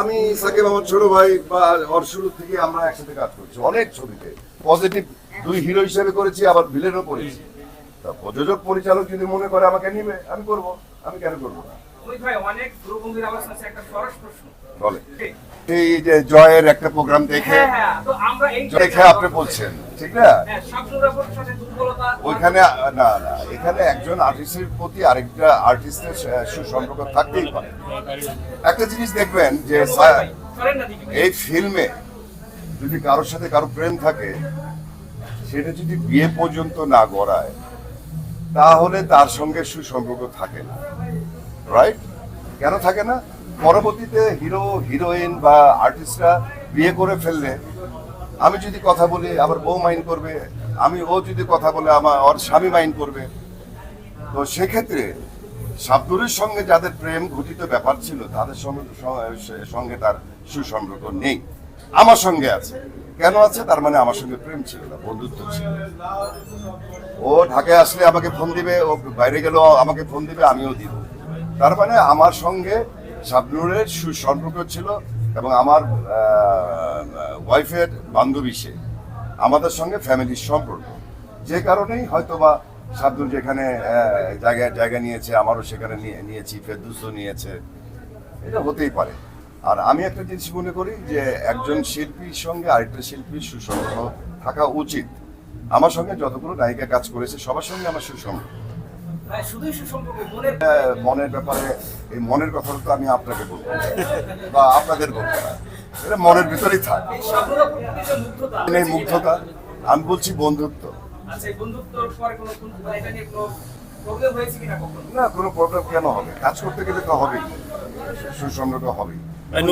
আমি সাকিব আমার ছোট ভাই বা ওর শুরু থেকে আমরা একসাথে কাজ করছি, অনেক ছবিতে। পজিটিভ দুই হিরো হিসেবে করেছি, আবার ভিলেনও করেছি। তা প্রযোজক, পরিচালক যদি মনে করে আমাকে নিবে, আমি করব। আমি কেন করব না? বলে। এই যে জয়ের একটা প্রোগ্রাম দেখে হ্যাঁ হ্যাঁ দেখে আপনি বলছেন ঠিক না? হ্যাঁ ওইখানে না না এখানে একজন আর্টিস্টের প্রতি আরেকটা আর্টিস্টের সুসম্পর্ক থাকতেই পারে। একটা জিনিস দেখবেন যে এই ফিল্মে যদি কারোর সাথে কারও প্রেম থাকে সেটা যদি বিয়ে পর্যন্ত না গড়ায় তাহলে তার সঙ্গে সুসম্পর্ক থাকে না। রাইট কেন থাকে না? পরবর্তীতে হিরো হিরোইন বা আর্টিস্টরা বিয়ে করে ফেললে, আমি যদি কথা বলি, আমার বউ মাইন্ড করবে, আমি ও যদি কথা বলে, আমার, ওর স্বামী মাইন্ড করবে। তো সেক্ষেত্রে শাবদুরের সঙ্গে যাদের প্রেম ঘটিত ব্যাপার ছিল, তাদের সঙ্গে তার সুসম্পর্ক নেই। আমার সঙ্গে আছে। কেন আছে? তার মানে আমার সঙ্গে প্রেম ছিল না, বন্ধুত্ব ছিল ও ঢাকায় আসলে আমাকে ফোন দিবে, ও বাইরে গেলেও আমাকে ফোন দিবে, আমিও দিব। তার মানে আমার সঙ্গে শাবনুরের সুসম্পর্ক ছিল এবং আমার ওয়াইফের বান্ধবী সে। আমাদের সঙ্গে ফ্যামিলির সম্পর্ক। যে কারণেই হয়তোবা শাবদুল যেখানে আহ, জায়গা নিয়েছে আমারও সেখানে নিয়ে নিয়েছি ফেরদুসও নিয়েছে। এটা হতেই পারে। আর আমি একটা জিনিস মনে করি যে একজন শিল্পীর সঙ্গে আরেকটা শিল্পীর সুসম্পর্ক থাকা উচিত। আমার সঙ্গে যতগুলো নায়িকা কাজ করেছে সবার সঙ্গে আমার সুসম্পর্ক। মনের মনের ব্যাপারে এই মনের কথাটা তো আমি আপনাকে বলব। বা আপনাদের বলব না। এটা মনের ভিতরেই থাক। এই মুগ্ধতা। আমি বলছি বন্ধুত্ব। আচ্ছা এই বন্ধুত্বর পরে কোনো কোনো- মানে নিয়ে না কোনো প্রবলেম কেন হবে? কাজ করতে গেলে তো হবেই। সুসম্পর্ক হবেই।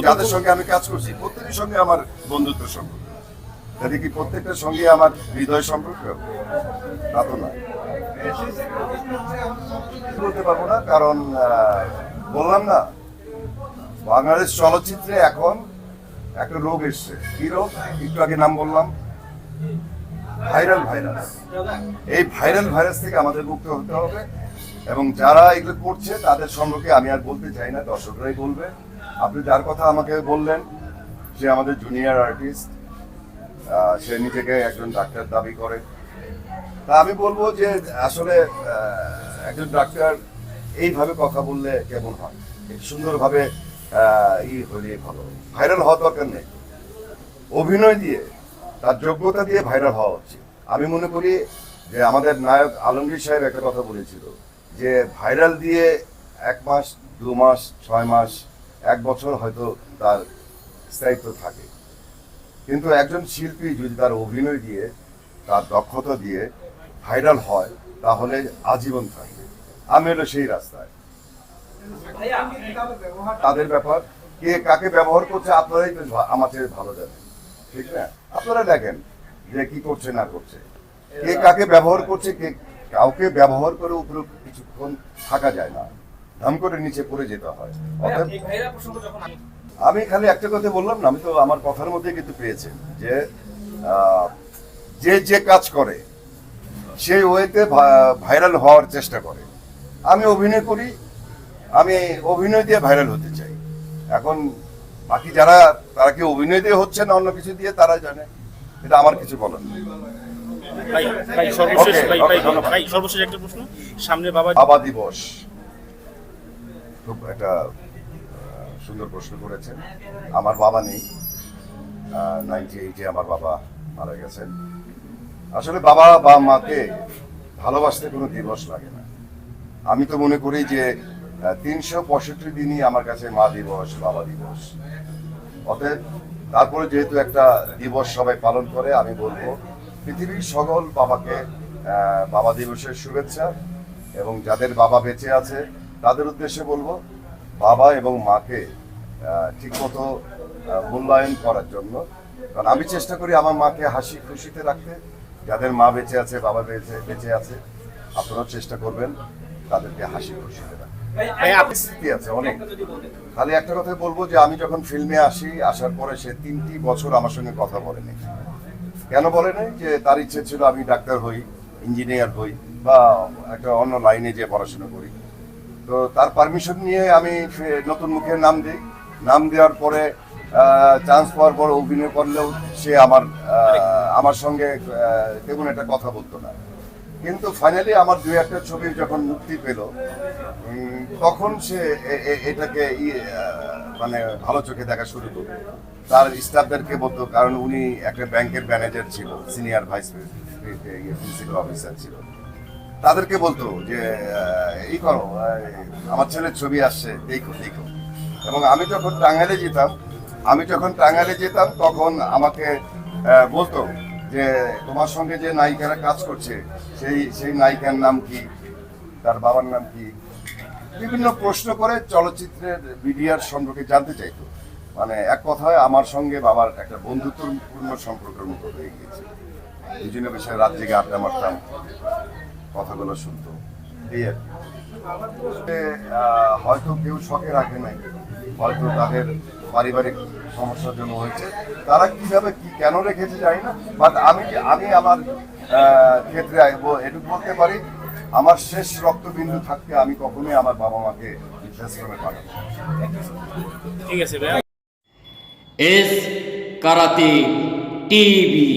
যাদের সঙ্গে আমি কাজ করছি প্রত্যেকের সঙ্গে আমার বন্ধুত্ব সম্পর্ক। তাহলে কি প্রত্যেকটার সঙ্গে আমার হৃদয় সম্পর্ক? তা তো না বলতে পারব না, কারণ বললাম না। বাংলাদেশ চলচ্চিত্রে এখন একটা রোগ এসছে। কি রোগ? একটু আগে নাম বললাম। Viral virus. এই ভাইরাল ভাইরাস থেকে আমাদের মুক্ত হতে হবে এবং যারা এগুলো করছে, তাদের সম্পর্কে আমি আর বলতে চাই না, দর্শকরাই বলবে। আপনি যার কথা আমাকে বললেন, সে আমাদের জুনিয়র আর্টিস্ট সে নিজেকে একজন ডাক্তার দাবি করে। তা আমি বলব যে আসলে একজন ডাক্তার এইভাবে কথা বললে কেমন হয়? সুন্দরভাবে ই হলে ভালো। ভাইরাল হওয়া দরকার নেই। অভিনয় দিয়ে, তার যোগ্যতা দিয়ে ভাইরাল হওয়া উচিত। আমি মনে করি যে আমাদের নায়ক আলমগীর সাহেব একটা কথা বলেছিল যে ভাইরাল দিয়ে এক মাস, দু মাস, ছয় মাস, এক বছর হয়তো তার স্থায়িত্ব থাকে। কিন্তু একজন শিল্পী যদি তার অভিনয় দিয়ে, তার দক্ষতা দিয়ে ভাইরাল হয় তাহলে আজীবন থাকবে। আমি হলো সেই রাস্তায়। তাদের ব্যাপার কে কাকে ব্যবহার করছে আপনারাই ভা- আমার চেয়ে ভালো জানেন। ঠিক না? আপনারা দেখেন যে কি করছে না করছে। কে কাকে ব্যবহার করছে কে কাউকে ব্যবহার করে উপরে কিছুক্ষণ থাকা যায় না। ধাম করে নিচে পড়ে যেতে হয়। আমি খালি একটা কথা বললাম না আমি তো আমার কথার মধ্যে কিন্তু পেয়েছেন যে যে যে কাজ করে সেই ওয়েতে ভাইরাল হওয়ার চেষ্টা করে। আমি অভিনয় করি আমি অভিনয় দিয়ে ভাইরাল হতে চাই। এখন বাকি যারা তারা কি অভিনয় দিয়ে হচ্ছে না অন্য কিছু দিয়ে তারা জানে। এটা আমার কিছু বলার সর্বশেষ একটা প্রশ্ন। সামনে বাবা বাবা দিবস। খুব একটা সুন্দর প্রশ্ন করেছেন। আমার বাবা নেই। নাইনটি এইটে আমার বাবা মারা গেছেন। আসলে বাবা বা মাকে ভালোবাসতে কোনো দিবস লাগে না। আমি তো মনে করি যে তিনশো পঁয়ষট্টি দিনই আমার কাছে মা দিবস বাবা দিবস অতএব তারপরে যেহেতু একটা দিবস সবাই পালন করে, আমি বলব পৃথিবীর সকল বাবাকে বাবা দিবসের শুভেচ্ছা এবং যাদের বাবা বেঁচে আছে, তাদের উদ্দেশ্যে বলব বাবা এবং মাকে ঠিকমতো মূল্যায়ন করার জন্য। কারণ আমি চেষ্টা করি আমার মাকে হাসি খুশিতে রাখতে। যাদের মা বেঁচে আছে বাবা বেঁচে বেঁচে আছে আপনারাও চেষ্টা করবেন তাদেরকে হাসি রাখতে আপনি স্মৃতি আছে অনেক। খালি একটা কথা বলব যে আমি যখন ফিল্মে আসি আসার পরে সে তিনটি বছর আমার সঙ্গে কথা বলেনি। কেন বলে নাই? যে তার ইচ্ছে ছিল আমি ডাক্তার হই ইঞ্জিনিয়ার হই বা একটা অন্য লাইনে যে পড়াশোনা করি। তো তার পারমিশন নিয়ে আমি নতুন মুখে নাম দিই। নাম দেওয়ার পরে চান্স পাওয়ার পর অভিনয় করলেও সে আমার আমার সঙ্গে তেমন একটা কথা বলতো না। কিন্তু ফাইনালি আমার দুই একটা ছবি যখন মুক্তি পেল তখন সে এটাকে মানে ভালো চোখে দেখা শুরু করল। তার স্টাফদেরকে বলতো, কারণ উনি একটা ব্যাংকের ম্যানেজার ছিল সিনিয়র ভাইস প্রিন্সিপাল অফিসার ছিল। তাদেরকে বলতো যে এই করো আমার ছেলের ছবি আসছে, দেখো দেখো। এবং আমি যখন টাঙ্গাইলে যেতাম আমি যখন টাঙ্গাইলে যেতাম, তখন আমাকে বলতো যে, তোমার সঙ্গে যে নায়িকারা কাজ করছে, সেই সেই নায়িকার নাম কি? তার বাবার নাম কি? বিভিন্ন প্রশ্ন করে চলচ্চিত্রের মিডিয়ার সম্পর্কে জানতে চাইতো। মানে এক কথায়, আমার সঙ্গে বাবার একটা বন্ধুত্বপূর্ণ সম্পর্কের মতো হয়ে গিয়েছে। দুজনে বিষয়ে রাত জেগে আড্ডা মারতাম, কথাগুলো শুনতো। এই আর হয়তো কেউ শখে রাখে নাই। হয়তো তাদের পারিবারিক সমস্যার জন্য হয়েছে। তারা কীভাবে কি কেন রেখেছে জানি না বাট আমি আমি আমার ক্ষেত্রে এটুকু বলতে পারি আমার শেষ রক্তবিন্দু থাকতে আমি কখনোই আমার বাবা মাকে বৃদ্ধাশ্রমে পাঠাবো। ঠিক আছে ভাইয়া। S karate TV.